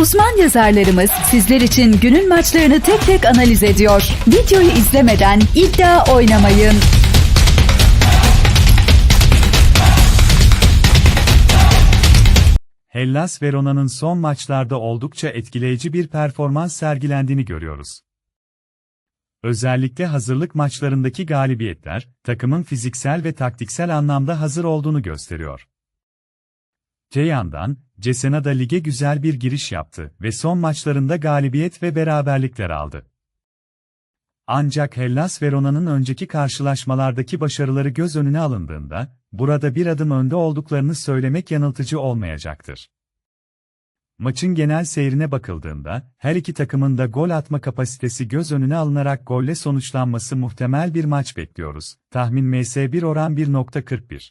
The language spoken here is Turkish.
Uzman yazarlarımız sizler için günün maçlarını tek tek analiz ediyor. Videoyu izlemeden iddia oynamayın. Hellas Verona'nın son maçlarda oldukça etkileyici bir performans sergilendiğini görüyoruz. Özellikle hazırlık maçlarındaki galibiyetler, takımın fiziksel ve taktiksel anlamda hazır olduğunu gösteriyor. Te yandan, Cesena da lige güzel bir giriş yaptı ve son maçlarında galibiyet ve beraberlikler aldı. Ancak Hellas Verona'nın önceki karşılaşmalardaki başarıları göz önüne alındığında, burada bir adım önde olduklarını söylemek yanıltıcı olmayacaktır. Maçın genel seyrine bakıldığında, her iki takımın da gol atma kapasitesi göz önüne alınarak golle sonuçlanması muhtemel bir maç bekliyoruz. Tahmin MS1 oran 1.41.